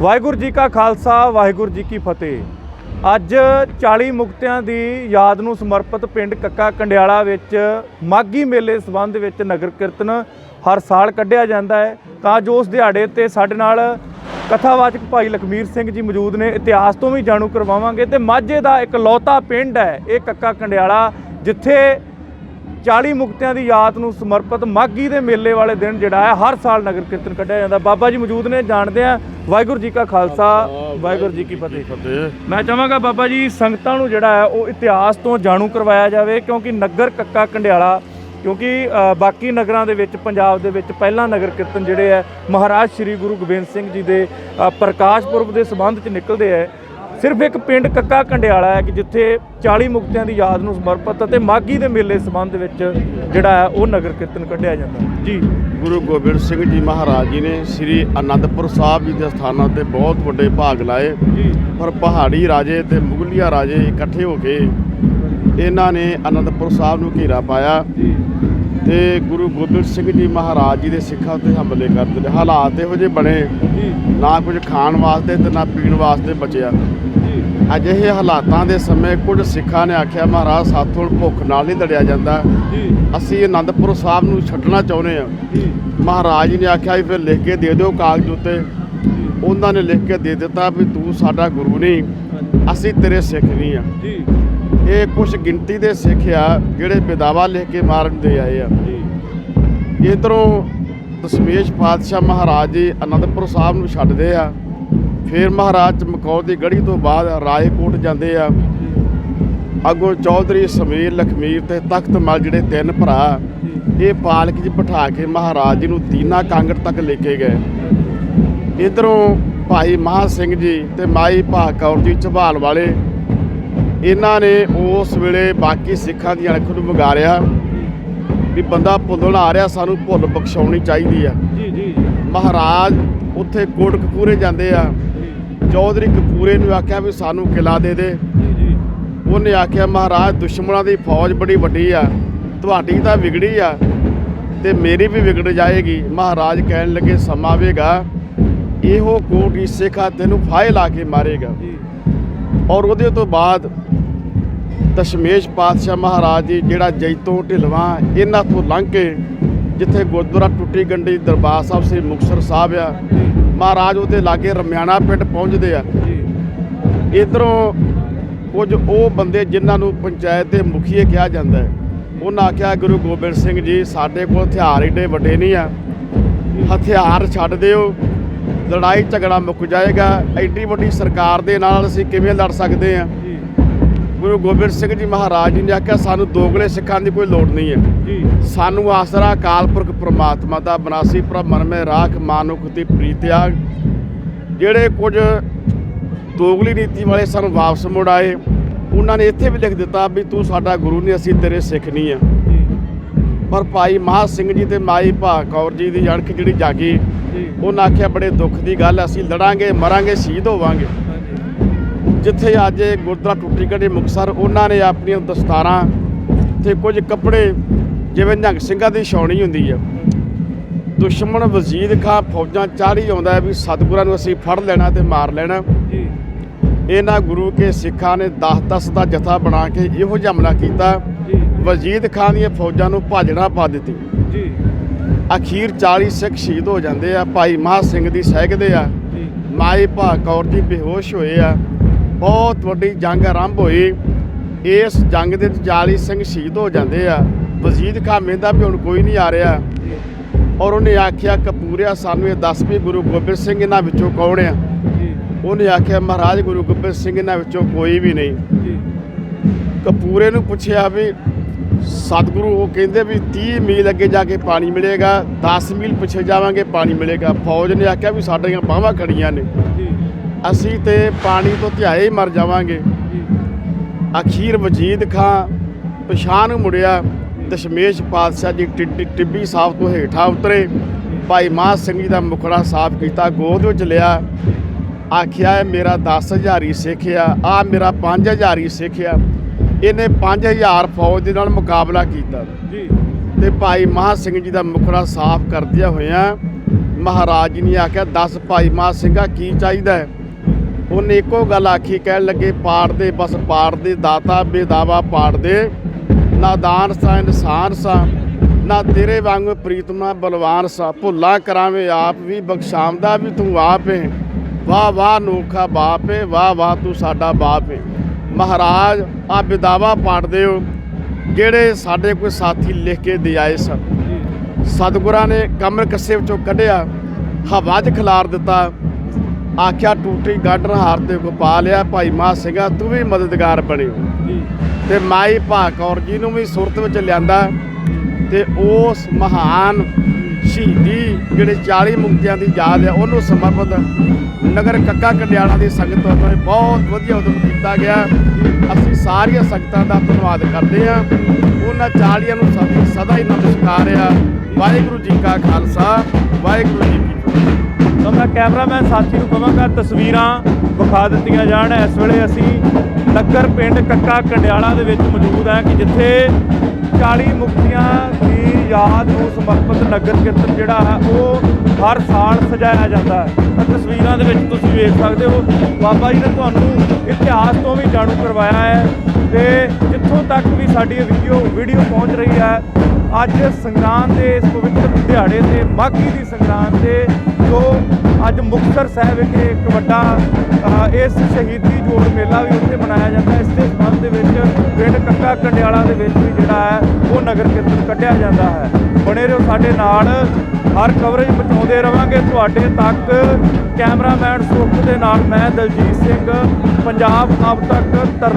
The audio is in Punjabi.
ਵਾਹਿਗੁਰੂ ਜੀ ਕਾ ਖਾਲਸਾ, ਵਾਹਿਗੁਰੂ ਜੀ ਕੀ ਫਤਿਹ। ਅੱਜ 40 ਮੁਕਤਿਆਂ ਦੀ ਯਾਦ ਨੂੰ ਸਮਰਪਿਤ ਪਿੰਡ ਕੱਕਾ ਕੰਡਿਆਲਾ ਵਿੱਚ ਮਾਗੀ ਮੇਲੇ ਸੰਬੰਧ ਵਿੱਚ ਨਗਰ ਕੀਰਤਨ ਹਰ ਸਾਲ ਕੱਢਿਆ ਜਾਂਦਾ ਹੈ। ਤਾਂ ਜੋ ਉਸ ਦਿਹਾੜੇ ਤੇ ਸਾਡੇ ਨਾਲ ਕਥਾਵਾਚਕ ਭਾਈ ਲਖਮੀਰ ਸਿੰਘ ਜੀ ਮੌਜੂਦ ਨੇ, ਇਤਿਹਾਸ ਤੋਂ ਵੀ ਜਾਣੂ ਕਰਵਾਵਾਂਗੇ। ਤੇ ਮਾਝੇ ਦਾ ਇੱਕ ਲੌਤਾ ਪਿੰਡ ਹੈ, ਇਹ ਕੱਕਾ ਕੰਡਿਆਲਾ, ਜਿੱਥੇ 40 ਮੁਕਤਿਆਂ ਦੀ ਯਾਦ ਨੂੰ ਸਮਰਪਿਤ ਮਾਗੀ ਦੇ ਮੇਲੇ ਵਾਲੇ ਦਿਨ ਜਿਹੜਾ ਹੈ ਹਰ ਸਾਲ ਨਗਰ ਕੀਰਤਨ ਕੱਢਿਆ ਜਾਂਦਾ। ਬਾਬਾ ਜੀ ਮੌਜੂਦ ਨੇ ਜਾਣਦੇ ਆ ਵਾਹਿਗੁਰੂ ਜੀ ਕਾ ਖਾਲਸਾ ਵਾਹਿਗੁਰੂ ਜੀ ਕੀ ਫਤਿਹ। ਮੈਂ ਚਾਹਾਂਗਾ ਬਾਬਾ ਜੀ ਸੰਗਤਾਂ ਨੂੰ ਜਿਹੜਾ ਹੈ ਉਹ ਇਤਿਹਾਸ ਤੋਂ ਜਾਣੂ ਕਰਵਾਇਆ ਜਾਵੇ ਕਿਉਂਕਿ ਨਗਰ ਕੱਕਾ ਕੰਡਿਆਲਾ ਕਿਉਂਕਿ ਬਾਕੀ ਨਗਰਾਂ ਦੇ ਵਿੱਚ ਪੰਜਾਬ ਦੇ ਵਿੱਚ ਪਹਿਲਾ ਨਗਰ ਕੀਰਤਨ ਜਿਹੜੇ ਹੈ ਮਹਾਰਾਜ ਸ੍ਰੀ ਗੁਰੂ ਗੋਬਿੰਦ ਸਿੰਘ ਜੀ ਦੇ ਪ੍ਰਕਾਸ਼ ਪੁਰਬ ਦੇ ਸੰਬੰਧ 'ਚ ਨਿਕਲਦੇ ਹੈ। ਸਿਰਫ ਇੱਕ ਪਿੰਡ ਕੱਕਾ ਕੰਡਿਆਲਾ ਹੈ ਕਿ ਜਿੱਥੇ 40 ਮੁਕਤਿਆਂ ਦੀ ਯਾਦ ਨੂੰ ਸਮਰਪਿਤ ਅਤੇ ਮਾਗੀ ਦੇ ਮੇਲੇ ਸੰਬੰਧ ਵਿੱਚ ਜਿਹੜਾ ਹੈ ਉਹ ਨਗਰ ਕੀਰਤਨ ਕੱਢਿਆ ਜਾਂਦਾ। ਜੀ। ਗੁਰੂ ਗੋਬਿੰਦ ਸਿੰਘ ਜੀ ਮਹਾਰਾਜ ਜੀ ਨੇ ਸ੍ਰੀ ਅਨੰਦਪੁਰ ਸਾਹਿਬ ਜੀ ਦੇ ਸਥਾਨਾਂ ਤੇ ਬਹੁਤ ਵੱਡੇ ਭਾਗ ਲਾਏ। ਜੀ। ਪਰ ਪਹਾੜੀ ਰਾਜੇ ਤੇ ਮੁਗਲੀਆ ਰਾਜੇ ਇਕੱਠੇ ਹੋ ਕੇ ਇਹਨਾਂ ਨੇ ਅਨੰਦਪੁਰ ਸਾਹਿਬ ਨੂੰ ਘੇਰਾ ਪਾਇਆ ਜੀ। ਤੇ ਗੁਰੂ ਗੋਬਿੰਦ ਸਿੰਘ ਜੀ ਮਹਾਰਾਜ ਜੀ ਦੇ ਸਿੱਖਾਂ ਉੱਤੇ ਹਮਲੇ ਕਰ ਦਿੱਤੇ। ਹਾਲਾਤ ਇਹੋ ਜਿਹੇ ਬਣੇ ਨਾ ਕੁਝ ਖਾਣ ਵਾਸਤੇ ਤੇ ਨਾ ਪੀਣ ਵਾਸਤੇ ਬਚਿਆ। ਅਜਿਹੇ ਹਾਲਾਤਾਂ ਦੇ ਸਮੇਂ ਕੁਝ ਸਿੱਖਾਂ ਨੇ ਆਖਿਆ ਮਹਾਰਾਜ ਸਾਥੋਂ ਭੁੱਖ ਨਾਲ ਨਹੀਂ ਲੜਿਆ ਜਾਂਦਾ। ਜੀ। ਅਸੀਂ ਅਨੰਦਪੁਰ ਸਾਹਿਬ ਨੂੰ ਛੱਡਣਾ ਚਾਹੁੰਦੇ ਹਾਂ। ਜੀ। ਮਹਾਰਾਜ ਜੀ ਨੇ ਆਖਿਆ ਵੀ ਫਿਰ ਲਿਖ ਕੇ ਦੇ ਦਿਓ ਕਾਗਜ਼ ਉੱਤੇ। ਉਹਨਾਂ ਨੇ ਲਿਖ ਕੇ ਦੇ ਦਿੱਤਾ ਵੀ ਤੂੰ ਸਾਡਾ ਗੁਰੂ ਨਹੀਂ। ਅਸੀਂ ਤੇਰੇ ਸਿੱਖ ਨਹੀਂ ਆ ਜੀ। ਇਹ ਕੁਝ ਗਿਣਤੀ ਦੇ ਸਿੱਖ ਆ ਜਿਹੜੇ ਬਿਦਾਵਾ ਲਿਖ ਕੇ ਮਾਰਨ ਦੇ ਆਏ ਆ। ਜੀ। ਇਧਰੋਂ ਦਸ਼ਮੇਸ਼ ਪਾਤਸ਼ਾਹ ਮਹਾਰਾਜ ਜੀ ਅਨੰਦਪੁਰ ਸਾਹਿਬ ਨੂੰ ਛੱਡਦੇ ਆ। ਫਿਰ ਮਹਾਰਾਜ ਚਮਕੌਰ ਦੀ ਗੜੀ ਤੋਂ ਬਾਅਦ ਰਾਏਕੋਟ ਜਾਂਦੇ ਆ। ਅੱਗੋਂ ਚੌਧਰੀ ਸਮੀਰ ਲਖਮੀਰ ਤੇ ਤਖਤ ਮਲ ਜਿਹੜੇ ਤਿੰਨ ਭਰਾ ਇਹ ਪਾਲਕ 'ਚ ਬਿਠਾ ਕੇ ਮਹਾਰਾਜ ਜੀ ਨੂੰ ਦੀਨਾ ਕਾਂਗੜ ਤੱਕ ਲੈ ਕੇ ਗਏ। ਇਧਰੋਂ ਭਾਈ ਮਹਾ ਸਿੰਘ ਜੀ ਤੇ ਮਾਈ ਭਾ ਕੌਰ ਜੀ ਝਬਾਲ ਵਾਲੇ ਇਹਨਾਂ ਨੇ ਉਸ ਵੇਲੇ ਬਾਕੀ ਸਿੱਖਾਂ ਦੀ ਅਣਖ ਨੂੰ ਵਿਗਾੜਿਆ ਵੀ ਬੰਦਾ ਭੁੱਲਣ ਆ ਰਿਹਾ ਸਾਨੂੰ ਭੁੱਲ ਬਖਸ਼ਾਉਣੀ ਚਾਹੀਦੀ ਆ। ਜੀ ਜੀ। ਮਹਾਰਾਜ ਉੱਥੇ ਕੋਟ ਕਪੂਰੇ ਜਾਂਦੇ ਆ। ਚੌਧਰੀ ਕਪੂਰੇ ਨੂੰ ਆਖਿਆ ਵੀ ਸਾਨੂੰ ਕਿਲਾ ਦੇ ਦੇ। ਉਹਨੇ ਆਖਿਆ ਮਹਾਰਾਜ ਦੁਸ਼ਮਣਾਂ ਦੀ ਫੌਜ ਬੜੀ ਵੱਡੀ ਆ ਤੁਹਾਡੀ ਤਾਂ ਵਿਗੜੀ ਆ ਤੇ ਮੇਰੀ ਵੀ ਵਿਗੜ ਜਾਏਗੀ। ਮਹਾਰਾਜ ਕਹਿਣ ਲੱਗੇ ਸਮਾਂ ਆਵੇਗਾ ਇਹੋ ਕੋਟ ਸਿੱਖਾ ਤੈਨੂੰ ਫਾਇ ਲਾ ਕੇ ਮਾਰੇਗਾ। ਔਰ ਉਹਦੇ ਤੋਂ ਬਾਅਦ ਦਸ਼ਮੇਸ਼ ਪਾਤਸ਼ਾਹ ਮਹਾਰਾਜ ਜੀ ਜਿਹੜਾ ਜੈਤੋਂ ਢਿਲਵਾਂ ਇਹਨਾਂ ਤੋਂ ਲੰਘ ਕੇ ਜਿੱਥੇ ਗੁਰਦੁਆਰਾ ਟੁੱਟੀ ਗੰਢੀ ਦਰਬਾਰ ਸਾਹਿਬ ਸ੍ਰੀ ਮੁਕਤਸਰ ਸਾਹਿਬ ਆ ਮਹਾਰਾਜ ਉਹਦੇ ਲਾਗੇ ਰਮਿਆਣਾ ਪਿੰਡ ਪਹੁੰਚਦੇ ਆ। ਜੀ। ਇਧਰੋਂ ਕੁਝ ਉਹ ਬੰਦੇ ਜਿਨ੍ਹਾਂ ਨੂੰ ਪੰਚਾਇਤ ਦੇ ਮੁਖੀਏ ਕਿਹਾ ਜਾਂਦਾ ਹੈ। ਉਹਨਾਂ ਆਖਿਆ ਗੁਰੂ ਗੋਬਿੰਦ ਸਿੰਘ ਜੀ ਸਾਡੇ ਕੋਲ ਹਥਿਆਰ ਏਡੇ ਵੱਡੇ ਨਹੀਂ ਆ। ਹਥਿਆਰ ਛੱਡ ਦਿਓ। ਲੜਾਈ ਝਗੜਾ ਮੁੱਕ ਜਾਏਗਾ। ਐਡੀ ਵੱਡੀ ਸਰਕਾਰ ਦੇ ਨਾਲ ਅਸੀਂ ਕਿਵੇਂ ਲੜ ਸਕਦੇ ਜੀ ਗੁਰੂ ਗੋਬਿੰਦ ਸਿੰਘ ਜੀ ਮਹਾਰਾਜ ਜੀ ਨੇ ਆਖਿਆ ਸਾਨੂੰ ਦੋਗਲੇ ਸਿੱਖਾਂ ਦੀ ਕੋਈ ਲੋੜ ਨਹੀਂ ਹੈ। ਜੀ। ਸਾਨੂੰ ਆਸਰਾ ਅਕਾਲ ਪੁਰਖ ਪ੍ਰਮਾਤਮਾ ਦਾ ਬਨਾਸੀ ਪ੍ਰਭ ਮਨ ਮੇ ਰਾਖ ਮਾਨੁਖ ਦੀ ਪ੍ਰੀਤਿਆ। ਜਿਹੜੇ ਕੁਝ ਦੋਗਲੀ ਨੀਤੀ ਵਾਲੇ ਸਾਨੂੰ ਵਾਪਸ ਮੁੜ ਆਏ ਉਹਨਾਂ ਨੇ ਇੱਥੇ ਵੀ ਲਿਖ ਦਿੱਤਾ ਵੀ ਤੂੰ ਸਾਡਾ ਗੁਰੂ ਨਹੀਂ ਅਸੀਂ ਤੇਰੇ ਸਿੱਖ ਨਹੀਂ ਆ ਪਰ ਭਾਈ ਮਹਾ ਸਿੰਘ ਜੀ ਤੇ ਮਾਈ ਭਾ ਕੌਰ ਜੀ ਦੀ ਅਣਖ ਜਿਹੜੀ ਜਾਗੀ ਉਹਨਾਂ ਆਖਿਆ ਬੜੇ ਦੁੱਖ ਦੀ ਗੱਲ ਅਸੀਂ ਲੜਾਂਗੇ ਮਰਾਂਗੇ ਸ਼ਹੀਦ ਹੋਵਾਂਗੇ। ਜਿੱਥੇ ਅੱਜ ਗੁਰਦੁਆਰਾ ਟੁੱਟੀ ਗੰਢੀ ਮੁਕਤਸਰ ਉਹਨਾਂ ਨੇ ਆਪਣੀਆਂ ਦਸਤਾਰਾਂ ਤੇ ਕੁਝ ਕੱਪੜੇ ਜਿਵੇਂ ਨਿਹੰਗ ਸਿੰਘਾਂ ਦੀ ਛਾਉਣੀ ਹੁੰਦੀ ਆ। ਦੁਸ਼ਮਣ ਵਜ਼ੀਰ ਖਾਂ ਫੌਜਾਂ ਚਾੜੀ ਆਉਂਦਾ ਵੀ ਸਤਿਗੁਰਾਂ ਨੂੰ ਅਸੀਂ ਫੜ ਲੈਣਾ ਤੇ ਮਾਰ ਲੈਣਾ। ਜੀ। ਇਹਨਾਂ ਗੁਰੂ ਕੇ ਸਿੱਖਾਂ ਨੇ 10-10 ਦਾ ਜਥਾ ਬਣਾ ਕੇ ਇਹੋ ਜਿਹਾ ਹਮਲਾ ਕੀਤਾ। ਜੀ। ਵਜ਼ੀਰ ਖਾਂ ਦੀਆਂ ਫੌਜਾਂ ਨੂੰ ਭਾਜਣਾ ਪਾ ਦਿੱਤੀ। ਜੀ। ਅਖੀਰ 40 ਸਿੱਖ ਸ਼ਹੀਦ ਹੋ ਜਾਂਦੇ ਆ। ਭਾਈ ਮਹਾ ਸਿੰਘ ਦੀ ਸਹਿਕਦੇ ਆ। ਮਾਈ ਭਾ ਕੌਰ ਜੀ ਬੇਹੋਸ਼ ਹੋਏ ਆ। ਬਹੁਤ ਵੱਡੀ ਜੰਗ ਆਰੰਭ ਹੋਈ। ਇਸ ਜੰਗ ਦੇ ਵਿੱਚ 40 ਸਿੰਘ ਸ਼ਹੀਦ ਹੋ ਜਾਂਦੇ ਆ। ਵਜ਼ੀਰ ਖਾਂ ਮਹਿੰਦਾ ਵੀ ਹੁਣ ਕੋਈ ਨਹੀਂ ਆ ਰਿਹਾ। ਔਰ ਉਹਨੇ ਆਖਿਆ ਕਪੂਰਿਆ ਸਾਨੂੰ ਇਹ ਦੱਸ ਵੀ ਗੁਰੂ ਗੋਬਿੰਦ ਸਿੰਘ ਇਹਨਾਂ ਵਿੱਚੋਂ ਕੌਣ ਆ? ਉਹਨੇ ਆਖਿਆ ਮਹਾਰਾਜ ਗੁਰੂ ਗੋਬਿੰਦ ਸਿੰਘ ਇਹਨਾਂ ਵਿੱਚੋਂ ਕੋਈ ਵੀ ਨਹੀਂ। ਕਪੂਰੇ ਨੂੰ ਪੁੱਛਿਆ ਵੀ ਸਤਿਗੁਰੂ ਉਹ ਕਹਿੰਦੇ ਵੀ 30 ਮੀਲ ਅੱਗੇ ਜਾ ਕੇ ਪਾਣੀ ਮਿਲੇਗਾ 10 ਮੀਲ ਪਿੱਛੇ ਜਾਵਾਂਗੇ ਪਾਣੀ ਮਿਲੇਗਾ। ਫੌਜ ਨੇ ਆਖਿਆ ਵੀ ਸਾਡੀਆਂ ਬਾਹਾਂ ਖੜੀਆਂ ਨੇ। ਜੀ। ਅਸੀਂ ਤੇ ਪਾਣੀ ਤੋਂ ਧਿਆਏ ਹੀ ਮਰ ਜਾਵਾਂਗੇ। ਅਖੀਰ ਵਜੀਦ ਖਾਂ ਪਛਾਣ ਮੁੜਿਆ ਦਸ਼ਮੇਸ਼ ਪਾਤਸ਼ਾਹ ਜੀ ਟਿੱਬੀ ਸਾਹਿਬ ਤੋਂ ਹੇਠਾਂ ਉਤਰੇ। ਭਾਈ ਮਾਹ ਸਿੰਘ ਜੀ ਦਾ ਮੁਖੜਾ ਸਾਫ਼ ਕੀਤਾ ਗੋਦ ਵਿੱਚ ਲਿਆ। ਆਖਿਆ ਮੇਰਾ 10000 ਹੀ ਸਿੱਖਿਆ ਆ ਮੇਰਾ 5000 ਹੀ ਸਿੱਖਿਆ ਇਹਨੇ 5000 ਫੌਜ ਦੇ ਨਾਲ ਮੁਕਾਬਲਾ ਕੀਤਾ। ਜੀ। ਤੇ ਭਾਈ ਮਹਾ ਸਿੰਘ ਜੀ ਦਾ ਮੁਖੜਾ ਸਾਫ਼ ਕਰਦਿਆਂ ਹੋਇਆਂ ਮਹਾਰਾਜ ਜੀ ਨੇ ਆਖਿਆ 10 ਭਾਈ ਮਾ ਸਿੰਘਾ ਕੀ ਚਾਹੀਦਾ ਹੈ? ਉਹਨੇ ਇੱਕੋ ਗੱਲ ਆਖੀ ਕਹਿਣ ਲੱਗੇ ਪਾੜ ਦੇ ਬਸ ਪਾੜ ਦੇ ਦਾਤਾ ਬੇਦਾਵਾ ਪਾੜ ਦੇ। ਨਾਦਾਨ ਸਾ ਇਨਸਾਨ ਸਾ ਨਾ ਤੇਰੇ ਵਾਂਗ ਪ੍ਰੀਤਮਾ ਬਲਵਾਨ ਸਾ। ਭੁੱਲਾ ਕਰਾਵੇਂ ਆਪ ਵੀ ਬਖਸ਼ਾਮਦਾ ਵੀ ਤੂੰ ਆਪ ਹੈ ਵਾਹ ਵਾਹ ਨੋਖਾ ਬਾਪ ਹੈ ਵਾਹ ਵਾਹ ਤੂੰ ਸਾਡਾ ਬਾਪ ਹੈ ਮਹਾਰਾਜ ਆ ਬੇਦਾਵਾ ਪਾੜਦੇ ਹੋ ਜਿਹੜੇ ਸਾਡੇ ਕੋਈ ਸਾਥੀ ਲਿਖ ਕੇ ਦੇ ਆਏ ਸਨ। ਸਤਿਗੁਰਾਂ ਨੇ ਕਮਰ ਕੱਸੇ ਵਿੱਚੋਂ ਕੱਢਿਆ ਹਵਾ 'ਚ ਖਿਲਾਰ ਦਿੱਤਾ। ਆਖਿਆ ਟੂਟੀ ਗਾਡਰ ਹਾਰ ਤੇ ਗੋਪਾਲਿਆ ਭਾਈ ਮਾ ਸਿੰਘਾ ਤੂੰ ਵੀ ਮਦਦਗਾਰ ਬਣਿਓ ਤੇ ਮਾਈ ਭਾਕੌਰ ਜੀ ਨੂੰ ਵੀ ਸੁਰਤ ਵਿੱਚ ਲਿਆਂਦਾ ਤੇ ਉਸ ਮਹਾਨ ਸ਼ਹੀਦੀ ਜਿਹੜੇ 40 ਮੁਕਤਿਆਂ ਦੀ ਯਾਦ ਹੈ ਉਹਨੂੰ ਸਮਰਪਿਤ ਨਗਰ ਕੱਕਾ ਕੰਡਿਆਲਾ ਦੀ ਸੰਗਤ ਵੱਲੋਂ ਬਹੁਤ ਵਧੀਆ ਉਦਮ ਕੀਤਾ ਗਿਆ। ਅਸੀਂ ਸਾਰੀਆਂ ਸੰਗਤਾਂ ਦਾ ਧੰਨਵਾਦ ਕਰਦੇ ਹਾਂ। ਉਹਨਾਂ 40 ਨੂੰ ਸਾਡੀ ਸਦਾ ਹੀ ਨਮਸਕਾਰ ਆ। ਵਾਹਿਗੁਰੂ ਜੀ ਕਾ ਖਾਲਸਾ ਵਾਹਿਗੁਰੂ ਜੀ ਤਾਂ ਮੈਂ ਕੈਮਰਾਮੈਨ ਸਾਥੀ ਨੂੰ ਕਹਾਂਗਾ ਤਸਵੀਰਾਂ ਵਿਖਾ ਦਿੱਤੀਆਂ ਜਾਣ। ਇਸ ਵੇਲੇ ਅਸੀਂ ਨਗਰ ਪਿੰਡ ਕੱਕਾ ਕੰਡਿਆਲਾ ਦੇ ਵਿੱਚ ਮੌਜੂਦ ਹਾਂ ਕਿ ਜਿੱਥੇ 40 ਮੁਕਤੀਆਂ ਦੀ ਯਾਦ ਨੂੰ ਸਮਰਪਿਤ ਨਗਰ ਕੀਰਤਨ ਜਿਹੜਾ ਹੈ, ਉਹ ਹਰ ਸਾਲ ਸਜਾਇਆ ਜਾਂਦਾ ਹੈ। ਤਾਂ ਤਸਵੀਰਾਂ ਦੇ ਵਿੱਚ ਤੁਸੀਂ ਵੇਖ ਸਕਦੇ ਹੋ, ਬਾਬਾ ਜੀ ਨੇ ਤੁਹਾਨੂੰ ਇਤਿਹਾਸ ਤੋਂ ਵੀ ਜਾਣੂ ਕਰਵਾਇਆ ਹੈ ਤੇ ਜਿੱਥੋਂ ਤੱਕ ਵੀ ਸਾਡੀ ਇਹ ਵੀਡੀਓ ਵੀਡੀਓ ਪਹੁੰਚ ਰਹੀ ਹੈ ਅੱਜ ਸੰਗਰਾਂਦ ਦੇ, ਇਸ ਪਵਿੱਤਰ ਦਿਹਾੜੇ ਤੇ ਮਾਘੀ ਦੀ ਸੰਗਰਾਂਦ ਤੇ ਜੋ ਅੱਜ ਮੁਕਤਸਰ ਸਾਹਿਬ ਵਿਖੇ ਇੱਕ ਵੱਡਾ ਇਸ ਸ਼ਹੀਦੀ ਜੋੜ ਮੇਲਾ ਵੀ ਉੱਥੇ ਮਨਾਇਆ ਜਾਂਦਾ ਇਸ ਦੇ ਸੰਬੰਧ ਦੇ ਵਿੱਚ ਪਿੰਡ ਕੱਕਾ ਕੰਡਿਆਲਾ ਦੇ ਵਿੱਚ ਵੀ ਜਿਹੜਾ ਹੈ, ਉਹ ਨਗਰ ਕੀਰਤਨ ਕੱਢਿਆ ਜਾਂਦਾ ਹੈ। ਬਣੇ ਰਹੋ ਸਾਡੇ ਨਾਲ, ਹਰ ਕਵਰੇਜ ਪਹੁੰਚਾਉਂਦੇ ਰਵਾਂਗੇ। ਤੁਹਾਡੇ ਤੱਕ ਕੈਮਰਾਮੈਨ ਸੁਖ ਦੇ ਨਾਲ ਮੈਂ ਦਲਜੀਤ ਸਿੰਘ, ਪੰਜਾਬ ਅਬ ਤੱਕ ਤਰ